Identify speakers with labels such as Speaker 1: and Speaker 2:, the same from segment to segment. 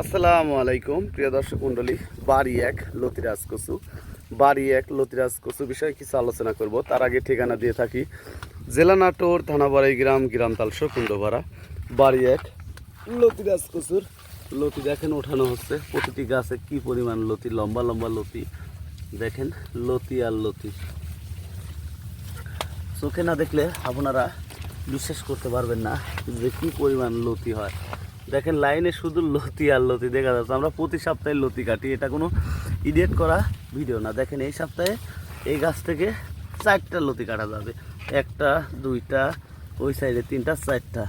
Speaker 1: আসসালামু আলাইকুম, প্রিয় দর্শক মণ্ডলী, বাড়ি এক, লতিরাজ কচু বাড়ি এক, লতিরাজ কচু বিষয়ে কিছু আলোচনা করব। তার আগে ঠিকানা দিয়ে থাকি, জেলা নাটোর, থানাবাড়ি গ্রাম, গ্রামতাল কুণ্ডভাড়া বাড়ি এক, লতিরাজ কচুর লতি দেখেন, ওঠানো হচ্ছে। প্রতিটি গাছে কি পরিমাণ লতি? লম্বা লম্বা লতি? দেখেন, লতি আর লতি। চোখে না দেখলে আপনারা বিশ্বাস করতে পারবেন না যে কি পরিমাণ লতি হয়। দেখেন লাইনে শুধু লতি আর লতি দেখা যাচ্ছে। আমরা প্রতি সপ্তাহে লতি কাটি, এটা কোনো ইডিয়েট করা ভিডিও না। দেখেন এই সপ্তাহে এই গাছ থেকে চারটা লতি কাটা যাবে। একটা, দুইটা, ওই সাইডে তিনটা, চারটা।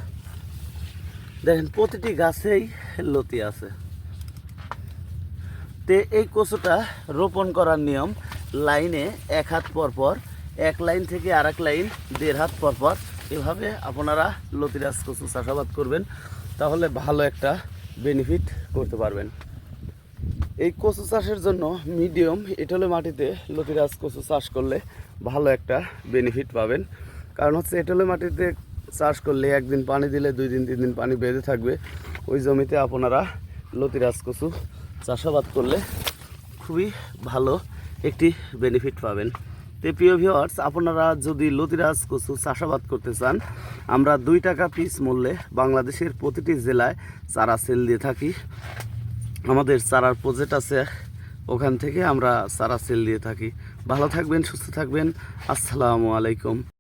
Speaker 1: দেখেন প্রতিটি গাছেই লতি আছে। তে এই কচুটা রোপণ করার নিয়ম, লাইনে এক হাত পর পর, এক লাইন থেকে আর এক লাইন দেড় হাত পর পর এভাবে আপনারা লতিরাজ কচু চাষাবাদ করবেন, তাহলে ভালো একটা বেনিফিট করতে পারবেন। এই কচু চাষের জন্য মিডিয়াম এঁটেলে মাটিতে লতিরাজ কচু চাষ করলে ভালো একটা বেনিফিট পাবেন। কারণ হচ্ছে এঁটেলে মাটিতে চাষ করলে একদিন পানি দিলে দুই দিন, তিন দিন পানি বেঁধে থাকবে। ওই জমিতে আপনারা লতিরাজ কচু চাষাবাদ করলে খুবই ভালো একটি বেনিফিট পাবেন। তো প্রিয় ভিওয়ার্স আপনারা যদি লতিরাজ কচু চাষাবাদ করতে চান, আমরা দুই টাকা পিস মূল্যে বাংলাদেশের প্রতিটি জেলায় চারা সেল দিয়ে থাকি। আমাদের চারার প্রজেক্ট আছে, ওখান থেকে আমরা চারা সেল দিয়ে থাকি। ভালো থাকবেন, সুস্থ থাকবেন। আসসালামু আলাইকুম।